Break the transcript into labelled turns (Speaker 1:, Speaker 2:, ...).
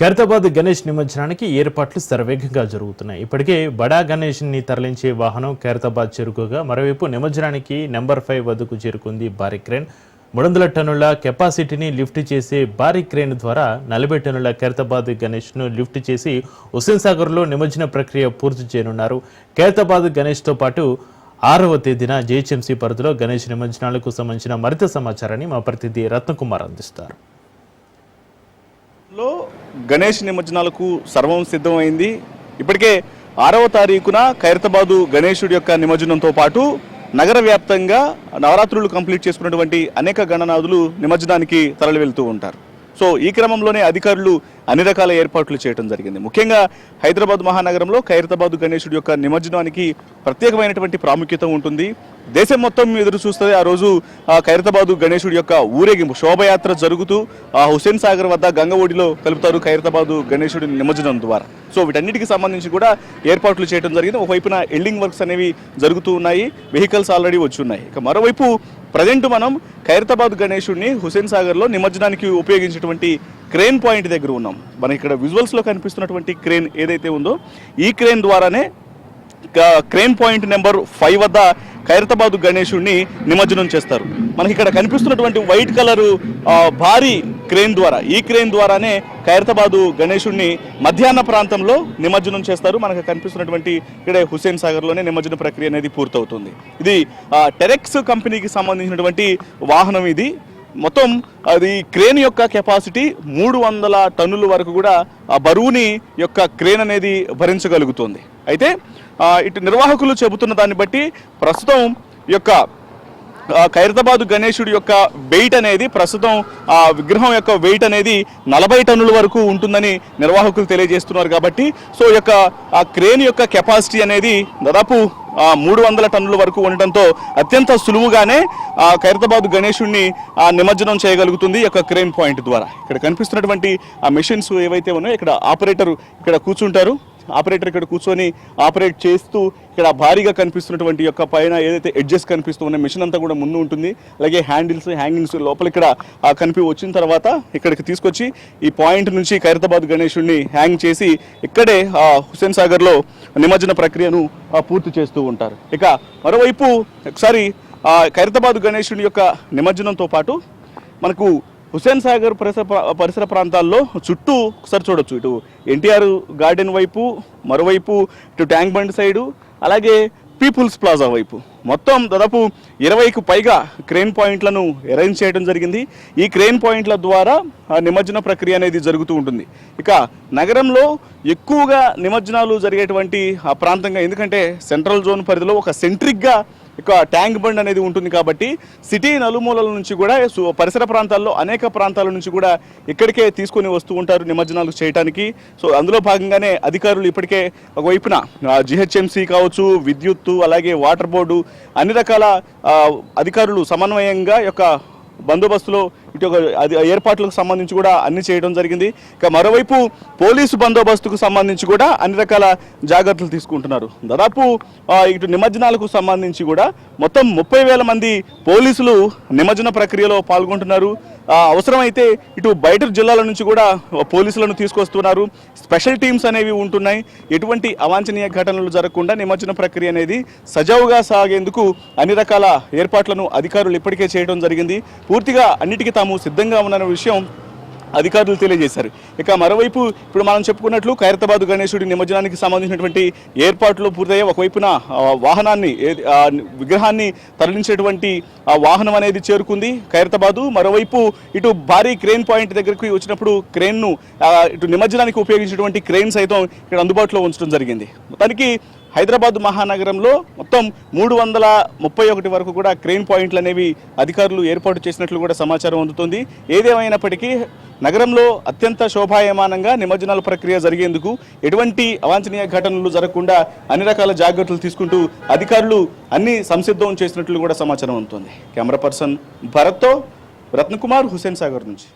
Speaker 1: ఖైరతాబాద్ గణేష్ నిమజ్జనానికి ఏర్పాట్లు శరవేగంగా జరుగుతున్నాయి. ఇప్పటికే బడా గణేష్ని తరలించే వాహనం ఖైరతాబాద్ చేరుకోగా మరోవైపు నిమజ్జనానికి నెంబర్ ఫైవ్ వద్దకు చేరుకుంది భారీ క్రేన్. మూడు వందల టన్నుల కెపాసిటీని లిఫ్ట్ చేసే భారీ క్రేన్ ద్వారా నలభై టన్నుల ఖైరతాబాద్ గణేష్ను లిఫ్ట్ చేసి హుస్సేన్ సాగర్లో నిమజ్జన ప్రక్రియ పూర్తి చేయనున్నారు. ఖైరతాబాద్ గణేష్తో పాటు ఆరవ తేదీన జేహెచ్ఎంసీ పరిధిలో గణేష్ నిమజ్జనాలకు సంబంధించిన మరింత సమాచారాన్ని మా ప్రతినిధి రత్నకుమార్ అందిస్తారు.
Speaker 2: లో గణేష్ నిమజ్జనాలకు సర్వం సిద్ధమైంది. ఇప్పటికే ఆరవ తారీఖున ఖైరతాబాదు గణేశుడి యొక్క నిమజ్జనంతో పాటు నగర వ్యాప్తంగా నవరాత్రులు కంప్లీట్ చేసుకున్నటువంటి అనేక గణనాథులు నిమజ్జనానికి తరలి వెళ్తూ ఉంటారు. సో ఈ క్రమంలోనే అధికారులు అన్ని రకాల ఏర్పాట్లు చేయడం జరిగింది. ముఖ్యంగా హైదరాబాద్ మహానగరంలో ఖైరతాబాద్ గణేశుడి యొక్క నిమజ్జనానికి ప్రత్యేకమైనటువంటి ప్రాముఖ్యత ఉంటుంది. దేశం మొత్తం ఎదురు చూస్తే ఆ రోజు ఖైరతాబాదు గణేశుడి యొక్క ఊరేగింపు శోభయాత్ర జరుగుతూ ఆ హుసేన్ సాగర్ వద్ద గంగ ఒడిలో కలుపుతారు ఖైరతాబాదు గణేశుడి నిమజ్జనం ద్వారా. సో వీటన్నిటికి సంబంధించి కూడా ఏర్పాట్లు చేయడం జరిగింది. ఒకవైపున ఎల్డింగ్ వర్క్స్ అనేవి జరుగుతూ ఉన్నాయి. వెహికల్స్ ఆల్రెడీ వచ్చి ఉన్నాయి. ఇక మరోవైపు ప్రజెంట్ మనం ఖైరతాబాద్ గణేశుడిని హుస్సేన్ సాగర్లో నిమజ్జనానికి ఉపయోగించేటువంటి క్రేన్ పాయింట్ దగ్గర ఉన్నాం. మనకి ఇక్కడ విజువల్స్లో కనిపిస్తున్నటువంటి క్రేన్ ఏదైతే ఉందో ఈ క్రేన్ ద్వారానే క్రేన్ పాయింట్ నెంబర్ ఫైవ్ వద్ద ఖైరతాబాద్ గణేషుణ్ణి నిమజ్జనం చేస్తారు. మనకి ఇక్కడ కనిపిస్తున్నటువంటి వైట్ కలరు భారీ క్రేన్ ద్వారా ఈ క్రేన్ ద్వారానే ఖైరతాబాదు గణేషుణ్ణి మధ్యాహ్న ప్రాంతంలో నిమజ్జనం చేస్తారు. మనకు కనిపిస్తున్నటువంటి ఇక్కడే హుసేన్ సాగర్లోనే నిమజ్జన ప్రక్రియ అనేది పూర్తవుతుంది. ఇది టెరెక్స్ కంపెనీకి సంబంధించినటువంటి వాహనం ఇది. మొత్తం అది క్రేన్ యొక్క కెపాసిటీ మూడు వందల టన్నుల వరకు కూడా ఆ బరువుని యొక్క క్రేన్ అనేది భరించగలుగుతుంది. అయితే ఇటు నిర్వాహకులు చెబుతున్న దాన్ని బట్టి ప్రస్తుతం యొక్క ఖైరతాబాద్ గణేశుడి యొక్క వెయిట్ అనేది ప్రస్తుతం ఆ విగ్రహం యొక్క వెయిట్ అనేది నలభై టన్నుల వరకు ఉంటుందని నిర్వాహకులు తెలియజేస్తున్నారు కాబట్టి సో ఈ యొక్క ఆ క్రేన్ యొక్క కెపాసిటీ అనేది దాదాపు మూడు వందల టన్నుల వరకు ఉండటంతో అత్యంత సులువుగానే ఆ ఖైరతాబాద్ గణేశుడిని ఆ నిమజ్జనం చేయగలుగుతుంది ఈ యొక్క క్రేన్ పాయింట్ ద్వారా. ఇక్కడ కనిపిస్తున్నటువంటి ఆ మెషిన్స్ ఏవైతే ఉన్నాయో ఇక్కడ ఆపరేటర్ ఇక్కడ కూర్చుంటారు. ఆపరేటర్ ఇక్కడ కూర్చొని ఆపరేట్ చేస్తూ ఇక్కడ భారీగా కనిపిస్తున్నటువంటి యొక్క పైన ఏదైతే ఎడ్జెస్ కనిపిస్తూ ఉన్న మిషన్ అంతా కూడా ముందు ఉంటుంది. అలాగే హ్యాండిల్స్ హ్యాంగింగ్స్ లోపల ఇక్కడ కనిపి వచ్చిన తర్వాత ఇక్కడికి తీసుకొచ్చి ఈ పాయింట్ నుంచి ఖైరతాబాద్ గణేషుడిని హ్యాంగ్ చేసి ఇక్కడే ఆ హుస్సేన్ సాగర్లో నిమజ్జన ప్రక్రియను పూర్తి చేస్తూ ఉంటారు. ఇక మరోవైపు ఒకసారి ఆ ఖైరతాబాద్ గణేషుని యొక్క నిమజ్జనంతో పాటు మనకు హుస్సేన్ సాగర్ పరిసర పరిసర ప్రాంతాల్లో చుట్టూ ఒకసారి చూడొచ్చు. ఇటు ఎన్టీఆర్ గార్డెన్ వైపు మరోవైపు ఇటు ట్యాంక్ బండ్ సైడు అలాగే పీపుల్స్ ప్లాజా వైపు. మొత్తం దాదాపు ఇరవైకు పైగా క్రేన్ పాయింట్లను అరేంజ్ చేయడం జరిగింది. ఈ క్రేన్ పాయింట్ల ద్వారా ఆ నిమజ్జన ప్రక్రియ అనేది జరుగుతూ ఉంటుంది. ఇక నగరంలో ఎక్కువగా నిమజ్జనాలు జరిగేటువంటి ఆ ప్రాంతంగా ఎందుకంటే సెంట్రల్ జోన్ పరిధిలో ఒక సెంట్రిక్గా ఇక ట్యాంక్ బండ్ అనేది ఉంటుంది కాబట్టి సిటీ నలుమూలల నుంచి కూడా పరిసర ప్రాంతాల్లో అనేక ప్రాంతాల నుంచి కూడా ఇక్కడికే తీసుకొని వస్తూ ఉంటారు నిమజ్జనాలు చేయడానికి సో అందులో భాగంగానే అధికారులు ఇప్పటికే ఒకవైపున జిహెచ్ఎంసీ కావచ్చు విద్యుత్తు అలాగే వాటర్ బోర్డు అన్ని రకాల అధికారులు సమన్వయంగా యొక్క బందోబస్తులో ఇటు ఒక అది ఏర్పాట్లకు సంబంధించి కూడా అన్ని చేయడం జరిగింది. ఇక మరోవైపు పోలీసు బందోబస్తుకు సంబంధించి కూడా అన్ని రకాల జాగ్రత్తలు తీసుకుంటున్నారు. దాదాపు ఇటు నిమజ్జనాలకు సంబంధించి కూడా మొత్తం ముప్పై వేల మంది పోలీసులు నిమజ్జన ప్రక్రియలో పాల్గొంటున్నారు. అవసరమైతే ఇటు బయట జిల్లాల నుంచి కూడా పోలీసులను తీసుకొస్తున్నారు. స్పెషల్ టీమ్స్ అనేవి ఉంటున్నాయి. ఎటువంటి అవాంఛనీయ ఘటనలు జరగకుండా నిమజ్జన ప్రక్రియ అనేది సజావుగా సాగేందుకు అన్ని రకాల ఏర్పాట్లను అధికారులు ఇప్పటికే చేయడం జరిగింది. పూర్తిగా అన్నిటికీ తాము సిద్ధంగా ఉన్న విషయం అధికారులు తెలియజేశారు. ఇక మరోవైపు ఇప్పుడు మనం చెప్పుకున్నట్లు ఖైరతాబాద్ గణేశుడి నిమజ్జనానికి సంబంధించినటువంటి ఏర్పాట్లు పూర్తయ్యాయి ఒకవైపున వాహనాన్ని విగ్రహాన్ని తరలించేటువంటి వాహనం అనేది చేరుకుంది ఖైరతాబాదు. మరోవైపు ఇటు భారీ క్రెయిన్ పాయింట్ దగ్గరికి వచ్చినప్పుడు క్రెయిన్ను ఇటు నిమజ్జనానికి ఉపయోగించినటువంటి క్రెయిన్ సైతం ఇక్కడ అందుబాటులో ఉంచడం జరిగింది. మొత్తానికి హైదరాబాద్ మహానగరంలో మొత్తం మూడు వందల ముప్పై ఒకటి వరకు కూడా క్రెయిన్ పాయింట్లు అనేవి అధికారులు ఏర్పాటు చేసినట్లు కూడా సమాచారం అందుతుంది. ఏదేమైనప్పటికీ నగరంలో అత్యంత శోభాయమానంగా నిమజ్జనాల ప్రక్రియ జరిగేందుకు ఎటువంటి అవాంఛనీయ ఘటనలు జరగకుండా అన్ని రకాల జాగ్రత్తలు తీసుకుంటూ అధికారులు అన్ని సంసిద్ధం చేసినట్లు కూడా సమాచారం అందుతుంది. కెమెరా పర్సన్ భరత్తో రత్నకుమార్ హుసేన్ సాగర్ నుంచి.